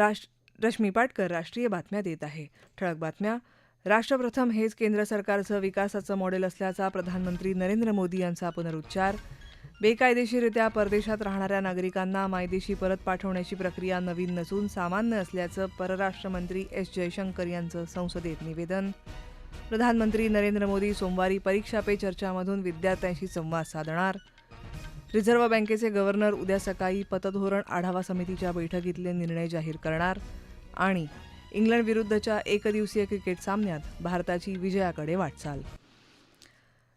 राष्ट्र रश्मी पाटकर राष्ट्रीय बातम्या देत आहे. ठळक बातम्या. राष्ट्रप्रथम हेच केंद्र सरकारचं विकासाचं मॉडेल असल्याचा प्रधानमंत्री नरेंद्र मोदी यांचा पुनरुच्चार. बेकायदेशीररित्या परदेशात राहणाऱ्या नागरिकांना मायदेशी परत पाठवण्याची प्रक्रिया नवीन नसून सामान्य असल्याचं परराष्ट्रमंत्री एस जयशंकर यांचं संसदेत निवेदन. प्रधानमंत्री नरेंद्र मोदी सोमवारी परीक्षा पे चर्चामधून विद्यार्थ्यांशी संवाद साधणार. रिझर्व्ह बँकेचे गव्हर्नर उद्या सकाळी पतधोरण आढावा समितीच्या बैठकीतले निर्णय जाहीर करणार आणि इंग्लंड विरुद्धच्या एकदिवसीय क्रिकेट सामन्यात भारताची विजयाकडे वाटचाल.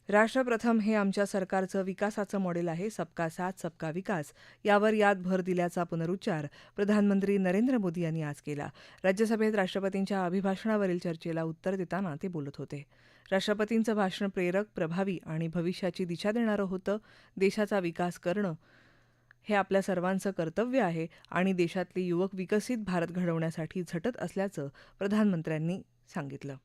राष्ट्रप्रथम हे आमच्या सरकारचं विकासाचं मॉडेल आहे सबका साथ सबका विकास. यावर यात भर दिल्याचा पुनरुच्चार प्रधानमंत्री नरेंद्र मोदी यांनी आज केला. राज्यसभेत राष्ट्रपतींच्या अभिभाषणावरील चर्चेला उत्तर देताना ते बोलत होते. राष्ट्रपतींचं भाषण प्रेरक प्रभावी आणि भविष्याची दिशा देणारं होतं. देशाचा विकास करणं हे आपल्या सर्वांचं कर्तव्य आहे आणि देशातले युवक विकसित भारत घडवण्यासाठी झटत असल्याचं प्रधानमंत्र्यांनी सांगितलं.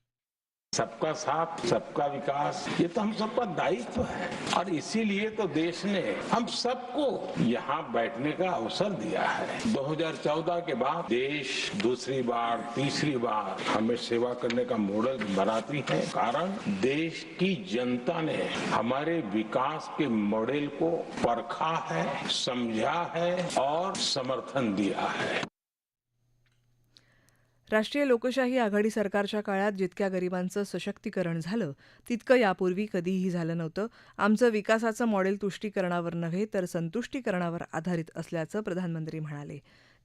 सबका साथ, सबका विकास, ये तो हम सबका दायित्व है। और इसीलिए तो देश ने हम सबको यहाँ बैठने का अवसर दिया है। 2014 के बाद देश दूसरी बार, तीसरी बार हमें सेवा करने का मॉडल बनाती है। कारण देश की जनता ने हमारे विकास के मॉडल को परखा है, समझा है और समर्थन दिया है। राष्ट्रीय लोकशाही आघाडी सरकारच्या काळात जितक्या गरिबांचं सशक्तीकरण झालं तितकं यापूर्वी कधीही झालं नव्हतं. आमचं विकासाचं मॉडेल तुष्टीकरणावर नव्हे तर संतुष्टीकरणावर आधारित असल्याचं प्रधानमंत्री म्हणाले.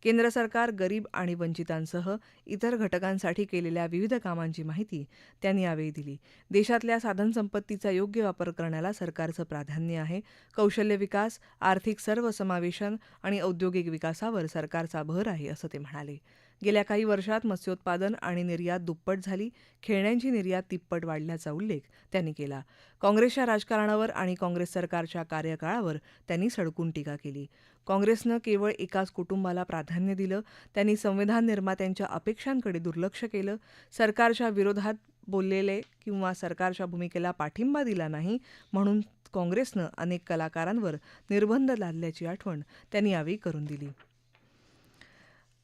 केंद्र सरकार गरीब आणि वंचितांसह इतर घटकांसाठी केलेल्या विविध कामांची माहिती त्यांनी यावेळी दिली. देशातल्या साधनसंपत्तीचा योग्य वापर करण्याला सरकारचं प्राधान्य आहे. कौशल्य विकास आर्थिक सर्वसमावेशन आणि औद्योगिक विकासावर सरकारचा भर आहे असं ते म्हणाले. गेल्या काही वर्षात मत्स्योत्पादन आणि निर्यात दुप्पट झाली. खेळण्यांची निर्यात तिप्पट वाढल्याचा उल्लेख त्यांनी केला. काँग्रेसच्या राजकारणावर आणि काँग्रेस सरकारच्या कार्यकाळावर त्यांनी सडकून टीका केली. काँग्रेसनं केवळ एकाच कुटुंबाला प्राधान्य दिलं. त्यांनी संविधान निर्मात्यांच्या अपेक्षांकडे दुर्लक्ष केलं. सरकारच्या विरोधात बोललेले किंवा सरकारच्या भूमिकेला पाठिंबा दिला नाही म्हणून काँग्रेसनं अनेक कलाकारांवर निर्बंध लादल्याची आठवण त्यांनी यावेळी करून दिली.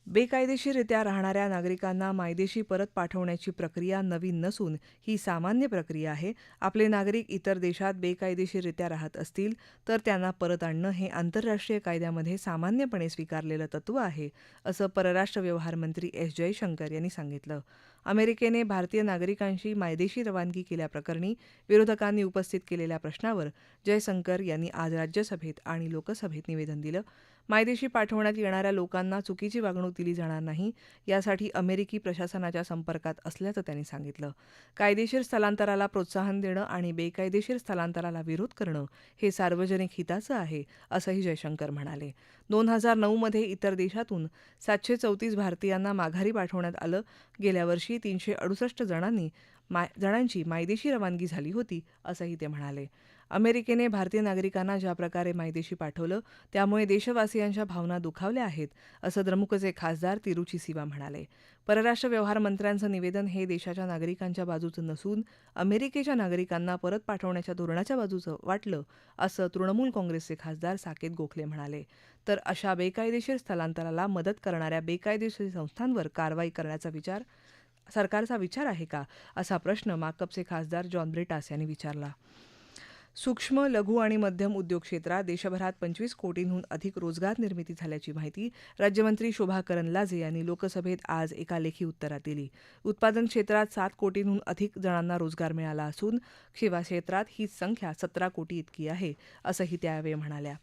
बेकायदेशीररित्या राहणाऱ्या नागरिकांना मायदेशी परत पाठवण्याची प्रक्रिया नवीन नसून ही सामान्य प्रक्रिया आहे. आपले नागरिक इतर देशात बेकायदेशीररित्या राहत असतील तर त्यांना परत आणणं हे आंतरराष्ट्रीय कायद्यामध्ये सामान्यपणे स्वीकारलेलं तत्व आहे असं परराष्ट्र व्यवहार मंत्री एस जयशंकर यांनी सांगितलं. अमेरिकेने भारतीय नागरिकांशी मायदेशी रवानगी केल्याप्रकरणी विरोधकांनी उपस्थित केलेल्या प्रश्नावर जयशंकर यांनी आज राज्यसभेत आणि लोकसभेत निवेदन दिलं. मायदेशी पाठवण्यात येणाऱ्या लोकांना चुकीची वागणूक दिली जाणार नाही यासाठी अमेरिकी प्रशासनाच्या संपर्कात असल्याचं त्यांनी सांगितलं. कायदेशीर स्थलांतराला प्रोत्साहन देणं आणि बेकायदेशीर स्थलांतराला विरोध करणं हे सार्वजनिक हिताचं आहे असंही जयशंकर म्हणाले. दोन हजार नऊमध्ये इतर देशातून सातशे चौतीस भारतीयांना माघारी पाठवण्यात आलं. गेल्या वर्षी तीनशे अडुसष्ट जणांनी जणांची मायदेशी रवानगी झाली होती असंही ते म्हणाले. अमेरिकेने भारतीय नागरिकांना ज्या प्रकारे मायदेशी पाठवलं त्यामुळे देशवासियांच्या भावना दुखावल्या आहेत असं द्रमुकचे खासदार तिरुची सिवा म्हणाले. परराष्ट्र व्यवहार मंत्र्यांचं निवेदन हे देशाच्या नागरिकांच्या बाजूचं नसून अमेरिकेच्या नागरिकांना परत पाठवण्याच्या धोरणाच्या बाजूचं वाटलं असं तृणमूल काँग्रेसचे खासदार साकेत गोखले म्हणाले. तर अशा बेकायदेशीर स्थलांतराला मदत करणाऱ्या बेकायदेशीर संस्थांवर कारवाई करण्याचा विचार सरकारचा विचार आहे का असा प्रश्न माकपचे खासदार जॉन ब्रिटास यांनी विचारला. सूक्ष्म लघु आणि मध्यम उद्योग क्षेत्रात देशभरात पंचवीस कोटींहून अधिक रोजगार निर्मिती झाल्याची माहिती राज्यमंत्री शोभा करंदलाजे यांनी लोकसभेत आज एका लेखी उत्तरात दिली. उत्पादन क्षेत्रात सात कोटींहून अधिक जणांना रोजगार मिळाला असून सेवा क्षेत्रात ही संख्या सतरा कोटी इतकी आहे असंही त्यावेळी म्हणाल्या.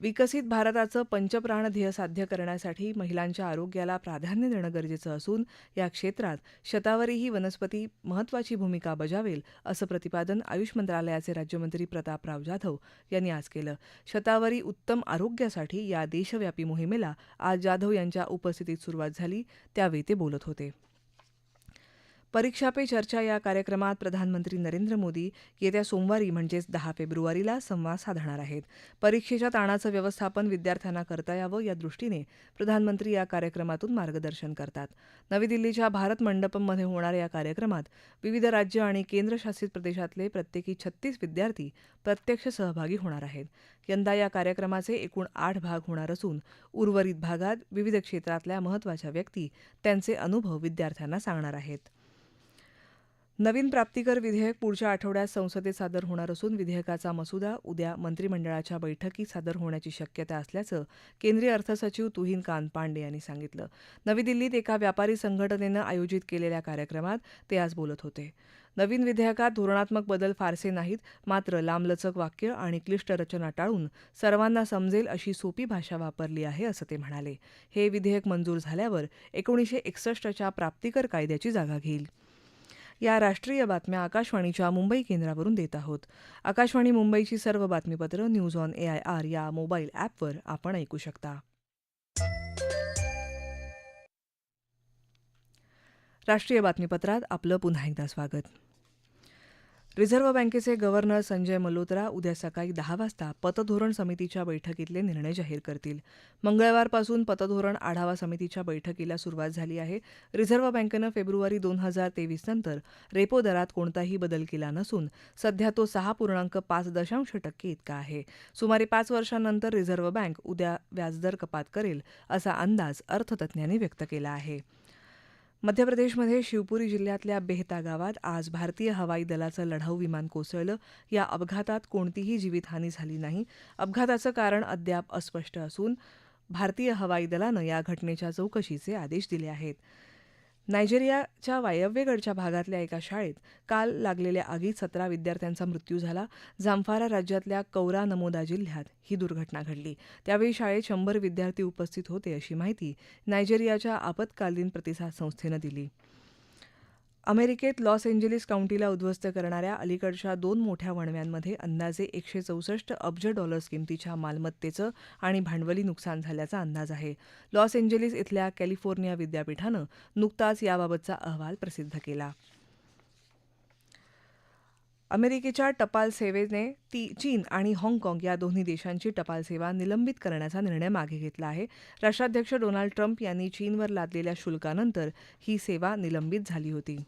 विकसित भारताचं पंचप्राण ध्येय साध्य करण्यासाठी महिलांच्या आरोग्याला प्राधान्य देणं गरजेचं असून या क्षेत्रात शतावरी ही वनस्पती महत्वाची भूमिका बजावेल असं प्रतिपादन आयुष मंत्रालयाचे राज्यमंत्री प्रतापराव जाधव यांनी आज केलं. शतावरी उत्तम आरोग्यासाठी या देशव्यापी मोहिमेला आज जाधव यांच्या उपस्थितीत सुरुवात झाली त्यावेळी ते बोलत होते. परीक्षा पे चर्चा या कार्यक्रमात प्रधानमंत्री नरेंद्र मोदी येत्या सोमवारी म्हणजेच दहा फेब्रुवारीला संवाद साधणार आहेत. परीक्षेच्या ताणाचं व्यवस्थापन विद्यार्थ्यांना करता यावं या दृष्टीने प्रधानमंत्री या कार्यक्रमातून मार्गदर्शन करतात. नवी दिल्लीच्या भारत मंडपममध्ये होणाऱ्या या कार्यक्रमात विविध राज्य आणि केंद्रशासित प्रदेशातले प्रत्येकी छत्तीस विद्यार्थी प्रत्यक्ष सहभागी होणार आहेत. यंदा या कार्यक्रमाचे एकूण आठ भाग होणार असून उर्वरित भागात विविध क्षेत्रातल्या महत्त्वाच्या व्यक्ती त्यांचे अनुभव विद्यार्थ्यांना सांगणार आहेत. नवीन प्राप्तीकर विधेयक पुढच्या आठवड्यात संसदेत सादर होणार असून विधेयकाचा मसुदा उद्या मंत्रिमंडळाच्या बैठकीत सादर होण्याची शक्यता असल्याचं केंद्रीय अर्थसचिव तुहीन कांत पांडे यांनी सांगितलं. नवी दिल्लीत एका व्यापारी संघटनेनं आयोजित केलेल्या कार्यक्रमात ते आज बोलत होते. नवीन विधेयकात धोरणात्मक बदल फारसे नाहीत मात्र लांबलचक वाक्य आणि क्लिष्ट रचना टाळून सर्वांना समजेल अशी सोपी भाषा वापरली आहे असं ते म्हणाले. हे विधेयक मंजूर झाल्यावर एकोणीसशे एकसष्टच्या प्राप्तिकर कायद्याची जागा घेईल. या राष्ट्रीय बातम्या आकाशवाणीच्या मुंबई केंद्रावरून देत आहोत. आकाशवाणी मुंबईची सर्व बातमीपत्र news on A I R या मोबाईल ॲपवर आपण ऐकू शकता. राष्ट्रीय बातमीपत्रात आपलं पुन्हा एकदा स्वागत. रिझर्व्ह बँकेचे गव्हर्नर संजय मल्होत्रा उद्या सकाळी दहा वाजता पतधोरण समितीच्या बैठकीतले निर्णय जाहीर करतील. मंगळवारपासून पतधोरण आढावा समितीच्या बैठकीला सुरुवात झाली आहे. रिझर्व्ह बँकेनं फेब्रुवारी दोन हजार तेवीस नंतर रेपो दरात कोणताही बदल केला नसून सध्या तो सहा पूर्णांक पाच दशांश टक्के इतका आहे. सुमारे पाच वर्षांनंतर रिझर्व्ह बँक उद्या व्याजदर कपात करेल असा अंदाज अर्थतज्ज्ञांनी व्यक्त केला आहे. मध्य प्रदेशमध्ये शिवपुरी जिल्ह्यातल्या बेहता गावात आज भारतीय हवाई दलाचं लढाऊ विमान कोसळलं. या अपघातात कोणतीही जीवितहानी झाली नाही. अपघाताचं कारण अद्याप अस्पष्ट असून भारतीय हवाई दलानं या घटनेच्या चौकशीचे आदेश दिले आहेत. नायजेरियाच्या वायव्येकडच्या भागातल्या एका शाळेत काल लागलेल्या आगीत सतरा विद्यार्थ्यांचा मृत्यू झाला. जामफारा राज्यातल्या कौरा नमोदा जिल्ह्यात ही दुर्घटना घडली. त्यावेळी शाळेत शंभर विद्यार्थी उपस्थित होते अशी माहिती नायजेरियाच्या आपत्कालीन प्रतिसाद संस्थेनं दिली. अमेरिकेत लॉस एंजेलिस काउंटीला उद्ध्वस्त करणाऱ्या अलीकडच्या दोन मोठ्या वणव्यांमध्ये अंदाजे एकशे चौसष्ट अब्ज डॉलर्स किमतीच्या मालमत्तेचं आणि भांडवली नुकसान झाल्याचा अंदाज आहे. लॉस एंजेलिस इथल्या कॅलिफोर्निया विद्यापीठानं नुकताच याबाबतचा अहवाल प्रसिद्ध केला. अमेरिकेच्या टपाल सेवेने ती चीन आणि हाँगकाँग या दोन्ही देशांची टपाल सेवा निलंबित करण्याचा निर्णय मागे घेतला आहे. राष्ट्राध्यक्ष डोनाल्ड ट्रम्प यांनी चीनवर लादलेल्या शुल्कानंतर ही सेवा निलंबित झाली होती.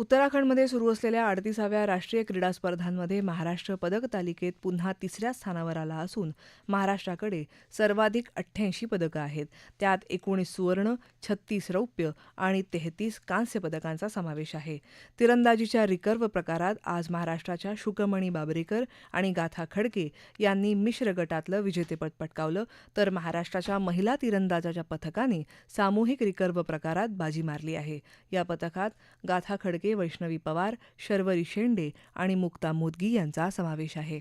उत्तराखंडमध्ये सुरू असलेल्या अडतीसाव्या राष्ट्रीय क्रीडा स्पर्धांमध्ये महाराष्ट्र पदक तालिकेत पुन्हा तिसऱ्या स्थानावर आला असून महाराष्ट्राकडे सर्वाधिक अठ्ठ्याऐंशी पदकं आहेत. त्यात एकोणीस सुवर्ण छत्तीस रौप्य आणि तेहतीस कांस्य पदकांचा समावेश आहे. तिरंदाजीच्या रिकर्व प्रकारात आज महाराष्ट्राच्या शुकमणी बाबरेकर आणि गाथा खडके यांनी मिश्र गटातलं विजेतेपद पटकावलं. तर महाराष्ट्राच्या महिला तिरंदाजाच्या पथकाने सामूहिक रिकर्व प्रकारात बाजी मारली आहे. या पथकात गाथा खडके वैष्णवी पवार शर्वरी शेंडे आणि मुक्ता मोदगी यांचा समावेश आहे.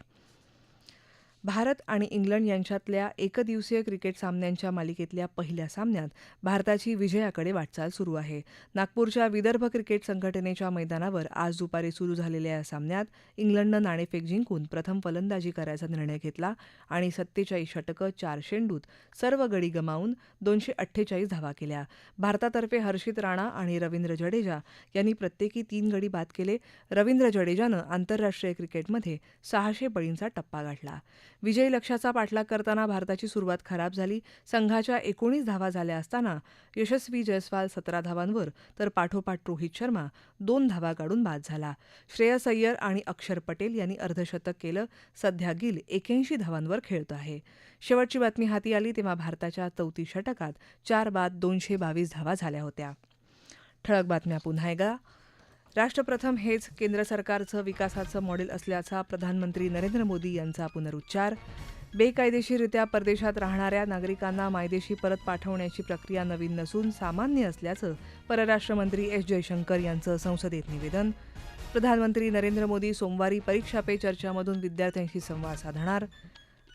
भारत आणि इंग्लंड यांच्यातल्या एकदिवसीय क्रिकेट सामन्यांच्या मालिकेतल्या पहिल्या सामन्यात भारताची विजयाकडे वाटचाल सुरू आहे. नागपूरच्या विदर्भ क्रिकेट संघटनेच्या मैदानावर आज दुपारी सुरू झालेल्या या सामन्यात इंग्लंडनं नाणेफेक जिंकून प्रथम फलंदाजी करायचा निर्णय घेतला आणि सत्तेचाळीस षटकं चार शेंडूत सर्व गडी गमावून दोनशे अठ्ठेचाळीस धावा केल्या. भारतातर्फे हर्षित राणा आणि रवींद्र जडेजा यांनी प्रत्येकी तीन गडी बाद केले. रवींद्र जडेजानं आंतरराष्ट्रीय क्रिकेटमध्ये सहाशे बळींचा टप्पा गाठला. विजयी लक्ष्याचा पाठलाग करताना भारताची सुरुवात खराब झाली. संघाच्या एकोणीस धावा झाल्या असताना यशस्वी जयस्वाल सतरा धावांवर तर पाठोपाठ रोहित शर्मा दोन धावा काढून बाद झाला. श्रेयस अय्यर आणि अक्षर पटेल यांनी अर्धशतक केलं. सध्या गिल एक्याऐंशी धावांवर खेळतो आहे. शेवटची बातमी हाती आली तेव्हा भारताच्या चौथी षटकात चार बाद दोनशे बावीस धावा झाल्या होत्या. ठळक बातम्या पुन्हा एकदा. राष्ट्रप्रथम हेच केंद्र सरकारचं विकासाचं मॉडेल असल्याचा प्रधानमंत्री नरेंद्र मोदी यांचा पुनरुच्चार. बेकायदेशीररित्या परदेशात राहणाऱ्या नागरिकांना मायदेशी परत पाठवण्याची प्रक्रिया नवीन नसून सामान्य असल्याचं परराष्ट्रमंत्री एस जयशंकर यांचं संसदेत निवेदन. प्रधानमंत्री नरेंद्र मोदी सोमवारी परीक्षा पे चर्चामधून विद्यार्थ्यांशी संवाद साधणार.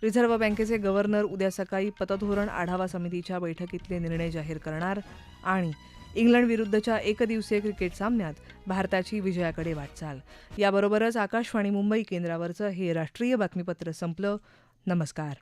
रिझर्व्ह बँकेचे गव्हर्नर उद्या सकाळी पतधोरण आढावा समितीच्या बैठकीतले निर्णय जाहीर करणार आणि इंग्लंड विरुद्धच्या एकदिवसीय क्रिकेट सामन्यात भारताची विजयाकडे वाटचाल. याबरोबरच आकाशवाणी मुंबई केंद्रावरचं हे राष्ट्रीय बातमीपत्र संपलं. नमस्कार.